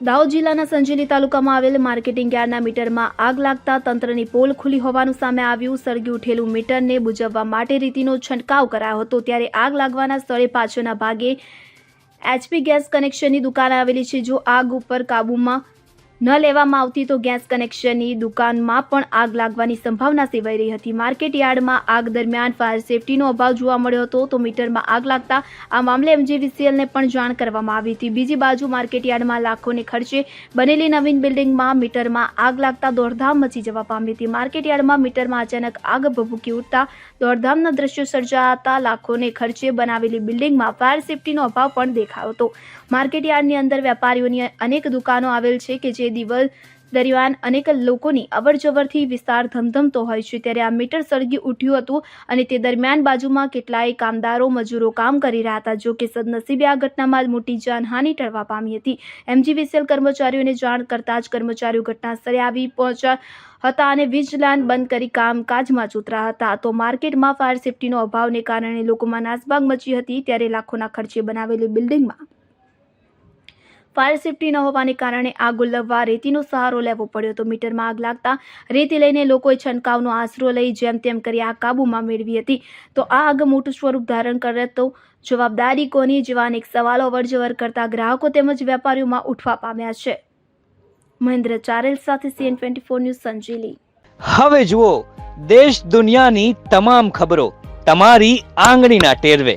દાહોદ જિલ્લાના સંજેલી તાલુકામાં આવેલ માર્કેટિંગ યાર્ડના મીટરમાં આગ લાગતા તંત્રની પોલ ખુલ્લી હોવાનું સામે આવ્યું. સળગી ઉઠેલું મીટરને બુઝવવા માટે રીતિનો છંટકાવ કરાયો હતો. ત્યારે આગ લાગવાના સ્થળે પાછળના ભાગે એચપી ગેસ કનેક્શનની દુકાન આવેલી છે. જો આગ ઉપર કાબૂમાં ન લેવામાં આવતી તો ગેસ કનેક્શનની દુકાનમાં પણ આગ લાગવાની સંભાવના સેવાઈ રહી હતી. માર્કેટ યાર્ડમાં આગ દરમિયાન ફાયર સેફટીનો અભાવ જોવા મળ્યો હતો તો મીટરમાં આગ લાગતા આ મામલે એમજીવીસીએલને પણ જાણ કરવામાં આવી હતી. બીજી બાજુ માર્કેટ યાર્ડમાં લાખોને ખર્ચે બનેલી નવીન બિલ્ડિંગમાં મીટરમાં આગ લાગતા દોડધામ મચી જવા પામી હતી. માર્કેટ યાર્ડમાં મીટરમાં અચાનક આગ ભભૂકી ઉઠતા દોડધામના દ્રશ્યો સર્જાતા લાખોને ખર્ચે બનાવેલી બિલ્ડિંગમાં ફાયર સેફટીનો અભાવ પણ દેખાયો હતો. માર્કેટ યાર્ડની અંદર વેપારીઓની અનેક દુકાનો આવેલ છે કે જે દિવસ દરમિયાન અનેક લોકોની અવરજવરથી વિસ્તાર ધમધમતો હોય છે. ત્યારે આ મીટર સળગી ઉઠ્યું હતું અને તે દરમિયાન બાજુમાં કેટલાય કામદારો, મજૂરો કામ કરી રહ્યા હતા, જો કે સદનસીબે આ ઘટનામાં મોટી જાનહાનિ ટળવા પામી હતી. એમજીવીસીએલ કર્મચારીઓને જાણ કરતા જ કર્મચારીઓ ઘટના સ્થળે આવી પહોંચ્યા હતા અને વીજ લાઇન બંધ કરી કામકાજમાં જોતરા હતા. તો માર્કેટમાં ફાયર સેફટીનો અભાવને કારણે લોકોમાં નાસભાગ મચી હતી, ત્યારે લાખોના ખર્ચે બનાવેલી બિલ્ડિંગમાં ફાયર સેફટી ન હોવાને કારણે આગ ઉલ્લવવા રેતીનો સહારો લેવો પડ્યો તો મીટરમાં આગ લાગતા રેતી લઈને લોકોએ છંટકાવનો આશરો લઈ જેમ તેમ કરી આગ કાબૂમાં મેળવી હતી. તો આ આગ મોટું સ્વરૂપ ધારણ કરે તો જવાબદારી કોની? જેવા અનેક સવાલો અવરજવર કરતા ગ્રાહકો તેમજ વેપારીઓમાં ઉઠવા પામ્યા છે. મહેન્દ્ર ચારેલ સાથે CN twenty four news Sanjeli હવે જુઓ, દેશ દુનિયાની તમામ ખબરો તમારી આંગળીના ટેરવે.